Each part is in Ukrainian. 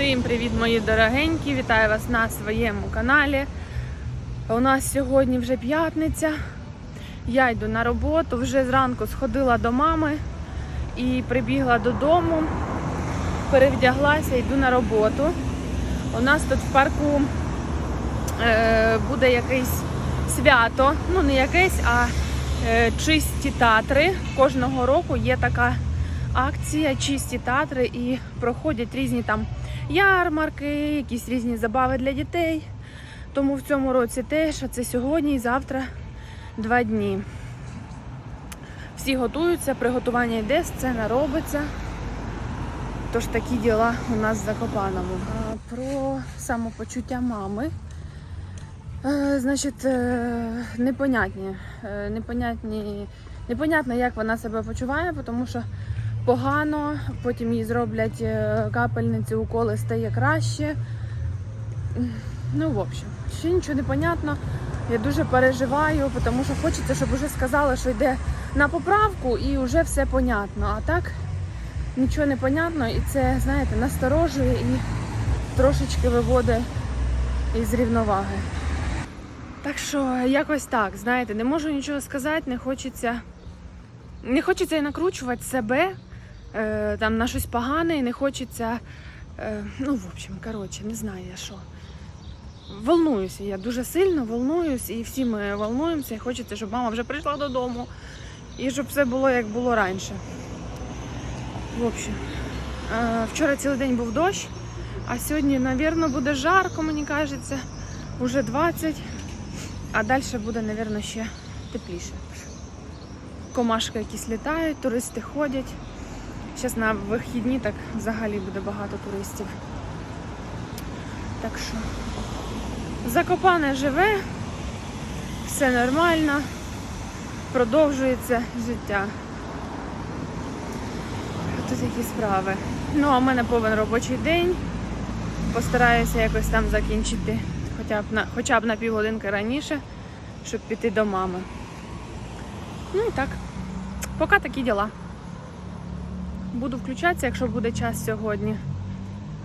Всім привіт, мої дорогенькі! Вітаю вас на своєму каналі. У нас сьогодні вже п'ятниця. Я йду на роботу. Вже зранку сходила до мами і прибігла додому, перевдяглася, йду на роботу. У нас тут в парку е, буде якесь свято. Ну, не якесь, а е, чисті татри. Кожного року є така акція Чисті татри і проходять різні там ярмарки, якісь різні забави для дітей. Тому в цьому році теж, а це сьогодні і завтра два дні. Всі готуються, приготування йде, сцена робиться. Тож такі діла у нас в Закопаному. Про самопочуття мами. Е, Значить, е, непонятні. е, непонятні. Непонятно, як вона себе почуває, тому що погано, потім їй зроблять е, капельниці, уколи стає краще. Ну, в общем, ще нічого не понятно. Я дуже переживаю, тому що хочеться, щоб вже сказали, що йде на поправку і вже все понятно. А так нічого не понятно, і це, знаєте, насторожує і трошечки виводить із рівноваги. Так що якось так, знаєте, не можу нічого сказати, не хочеться. Не хочеться і накручувати себе е, там на щось погане, і не хочеться. Е, ну, в общем, коротше, не знаю я що. Волнуюся, я дуже сильно волнуюсь, і всі ми волнуємося, і хочеться, щоб мама вже прийшла додому, і щоб все було як було раніше. В общем, е, вчора цілий день був дощ, а сьогодні, мабуть, буде жарко, мені кажеться, уже 20, а далі буде, мабуть, ще тепліше. Комашки якісь літають, туристи ходять. Зараз на вихідні так взагалі буде багато туристів. Так що Закопане живе, все нормально, продовжується життя. Тут які справи. Ну, а в мене повен робочий день. Постараюся якось там закінчити хоча б на, хоча б на півгодинки раніше, щоб піти до мами. Ну і так, поки такі діла. Буду включатися, якщо буде час сьогодні.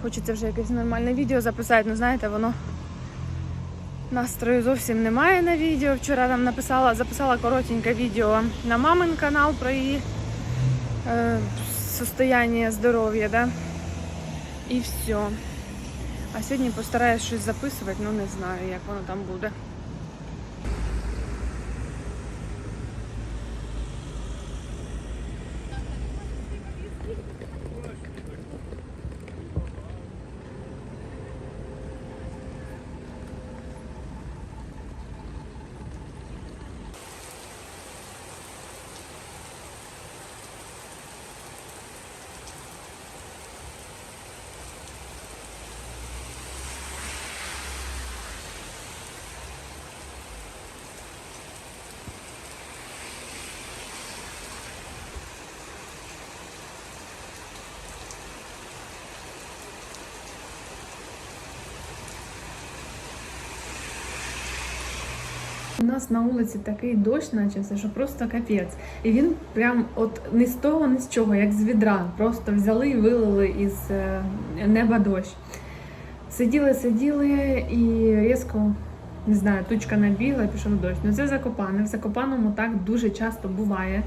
Хочеться вже якесь нормальне відео записати, ну знаєте, воно настрою зовсім немає на відео. Вчора там написала, записала коротеньке відео на мамин канал про її е, состояние здоров'я, да? І все. А сьогодні постараюсь щось записувати, ну не знаю, як воно там буде. Нас на вулиці такий дощ начався, що просто капець. І він прям от ні з того, ні з чого, як з відра. Просто взяли і вилили із е, неба дощ. Сиділи, сиділи і різко, не знаю, тучка набігла і пішов дощ. Ну це Закопане. В Закопаному так дуже часто буває.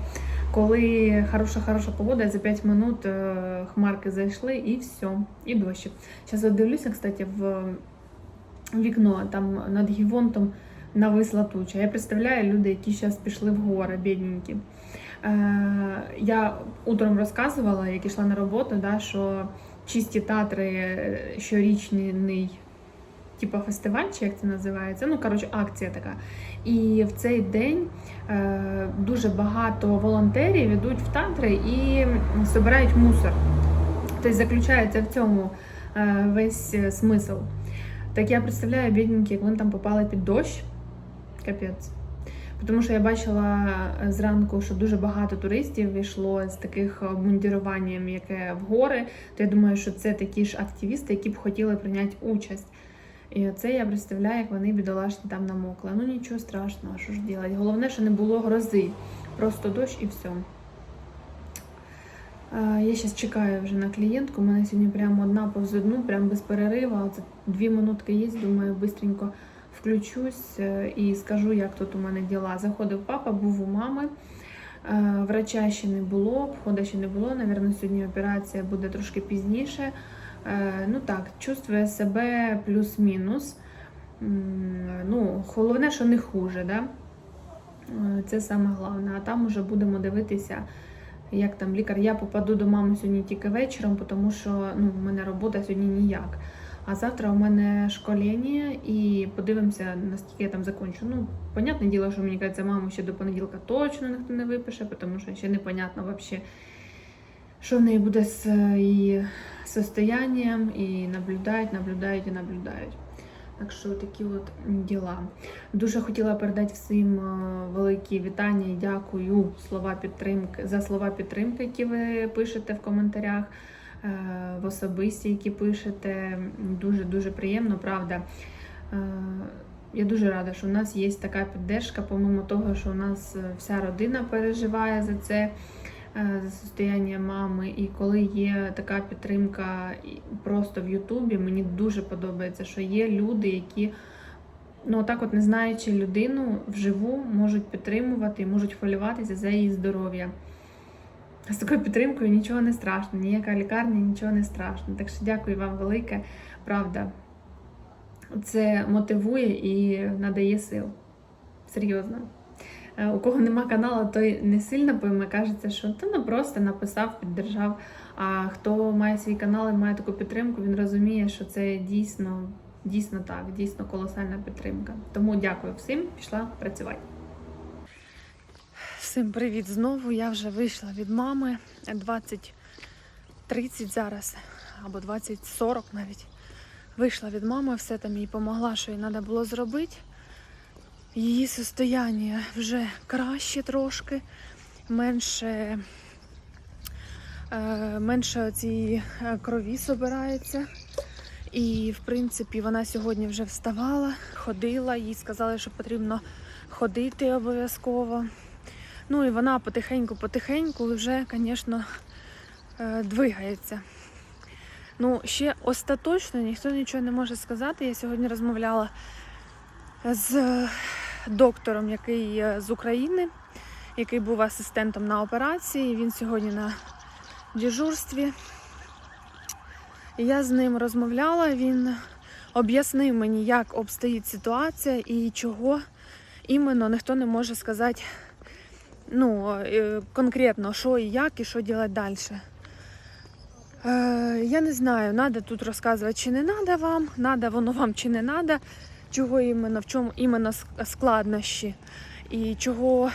Коли хороша-хороша погода, і за 5 минут е, хмарки зайшли і все, і дощик. Зараз дивлюся, кстати, в вікно там над Гівонтом нависла туча. Я представляю люди, які зараз пішли в гори, бідненькі. Е, я утром розказувала, як йшла на роботу, да, що чисті татри е, щорічний типу фестиваль, чи як це називається. Ну, коротше, акція така. І в цей день е, дуже багато волонтерів йдуть в татри і збирають мусор. Тобто заключається в цьому е, весь е, смисл. Так я представляю бідненькі, як вони там попали під дощ. Капець. Тому що я бачила е, зранку, що дуже багато туристів йшло з таких обмундіруванням, яке в гори. То я думаю, що це такі ж активісти, які б хотіли прийняти участь. І оце я представляю, як вони бідолашні там намокли. Ну нічого страшного, що ж робити. Головне, що не було грози. Просто дощ і все. Е, Я зараз чекаю вже на клієнтку. У мене сьогодні прямо одна повз одну, прямо без перерива. Оце дві минутки є, думаю, бистренько включусь е, і скажу, як тут у мене діла. Заходив папа, був у мами. Е, Врача ще не було, входа ще не було. Навірно, сьогодні операція буде трошки пізніше. Е, Ну так, чувствує себе плюс-мінус. Ну, головне, що не хуже, да? Це саме головне. А там уже будемо дивитися, як там лікар. Я попаду до мами сьогодні тільки вечором, тому що ну, в мене робота сьогодні ніяк. А завтра у мене школення і подивимося, наскільки я там закончу. Ну, понятне діло, що мені кажеться, маму ще до понеділка точно ніхто не випише, тому що ще непонятно взагалі, що в неї буде з її состоянням, і наблюдають, наблюдають і наблюдають. Так що такі от діла. Дуже хотіла передати всім е, великі вітання і дякую слова підтримки за слова підтримки, які ви пишете в коментарях, е, в особисті, які пишете. Дуже дуже приємно, правда. Е, Я дуже рада, що у нас є така піддержка, помимо того, що у нас е, вся родина переживає за це, е, за состояння мами. І коли є така підтримка просто в Ютубі, мені дуже подобається, що є люди, які ну так, от не знаючи людину вживу, можуть підтримувати можуть хвилюватися за її здоров'я. З такою підтримкою нічого не страшно, ніяка лікарня, нічого не страшно. Так що дякую вам велике, правда. Це мотивує і надає сил. Серйозно. Е, У кого нема каналу, той не сильно пойме, кажеться, що та ну просто написав, піддержав. А хто має свій канал і має таку підтримку, він розуміє, що це дійсно, дійсно так, дійсно колосальна підтримка. Тому дякую всім, пішла працювати. Всім привіт знову. Я вже вийшла від мами 20.30 зараз, або 20.40 навіть. Вийшла від мами, все там їй допомогла, що їй треба було зробити. Її состояння вже краще трошки, менше, е, менше цієї е, крові збирається. І, в принципі, вона сьогодні вже вставала, ходила, їй сказали, що потрібно ходити обов'язково. Ну і вона потихеньку-потихеньку вже, звісно, е, двигається. Ну, ще остаточно ніхто нічого не може сказати. Я сьогодні розмовляла з доктором, який з України, який був асистентом на операції. Він сьогодні на дежурстві. Я з ним розмовляла, він об'яснив мені, як обстоїть ситуація і чого іменно ніхто не може сказати ну, е, конкретно, що і як, і що робити далі. Е, я не знаю, треба тут розказувати, чи не треба вам, треба воно вам чи не треба, чого іменно, в чому іменно складнощі і чого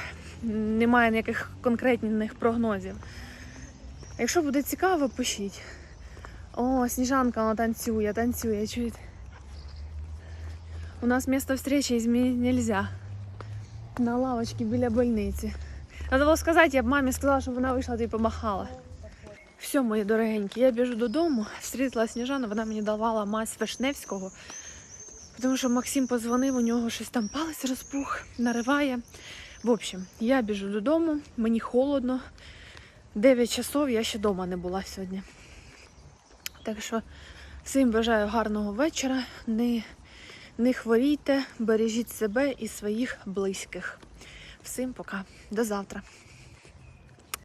немає ніяких конкретних прогнозів. Якщо буде цікаво, пишіть. О, Сніжанка вона танцює, танцює, чуєте? У нас місце встречи змінити нельзя. На лавочці біля больниці. Треба було сказати, я б мамі сказала, щоб вона вийшла й помахала. Все, мої дорогенькі, я біжу додому, встрітила Сніжану, вона мені давала мазь Вишневського, тому що Максим позвонив, у нього щось там палець розпух, нариває. В общем, я біжу додому, мені холодно. 9 часов я ще вдома не була сьогодні. Так що всім бажаю гарного вечора. Не, не хворійте, бережіть себе і своїх близьких. Всім пока. До завтра.